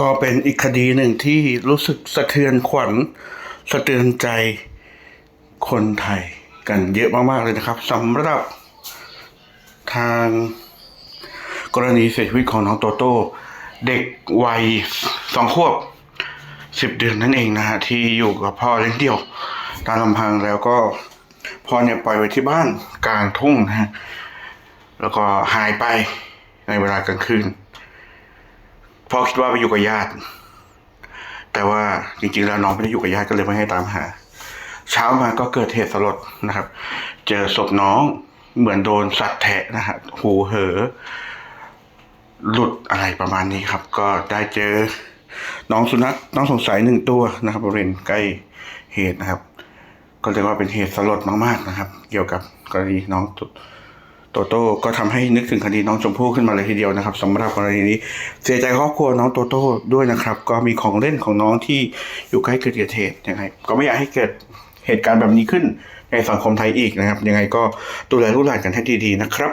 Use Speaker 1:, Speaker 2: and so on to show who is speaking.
Speaker 1: ก็เป็นอีกคดีหนึ่งที่รู้สึกสะเทือนขวัญสะเทือนใจคนไทยกันเยอะมาก ๆ เลยนะครับสำหรับทางกรณีเสียชีวิตของน้องโตโต้เด็กวัยสองขวบสิบเดือนนั่นเองนะฮะที่อยู่กับพ่อเลี้ยงเดี่ยวตามลำพังแล้วก็พ่อเนี่ยปล่อยไว้ที่บ้านกลางทุ่งนะฮะแล้วก็หายไปในเวลากลางคืน พ่อคิดว่าไปอยู่กับญาติ แต่ว่าจริงๆแล้วน้องไม่ได้อยู่กับญาติก็เลยไม่ให้ตามหา เช้ามาก็เกิดเหตุสลดนะครับ เจอศพน้องเหมือนโดนสัตว์แทะนะฮะหูเหอ หลุดอะไรประมาณนี้ครับ ก็ได้เจอน้องสุนัขน้องสงสัยหนึ่งตัวนะครับบริเวณใกล้เหตุนะครับ ก็เรียกว่าเป็นเหตุสลดมากๆนะครับ เกี่ยวกับกรณีน้อง โตโต้ก็ทำให้นึกถึงคดีน้องชมพู่ขึ้นมาเลยทีเดียวนะครับสำหรับกรณีนี้เสียใจครอบครัวน้องโตโต้ด้วยนะครับ ก็มีของเล่นของน้องที่อยู่ใกล้เกิดเหตุยังไงก็ไม่อยากให้เกิดเหตุการณ์แบบนี้ขึ้นในสังคมไทยอีกนะครับ ยังไงก็ดูแลลูกหลานกันให้ดีๆนะครับ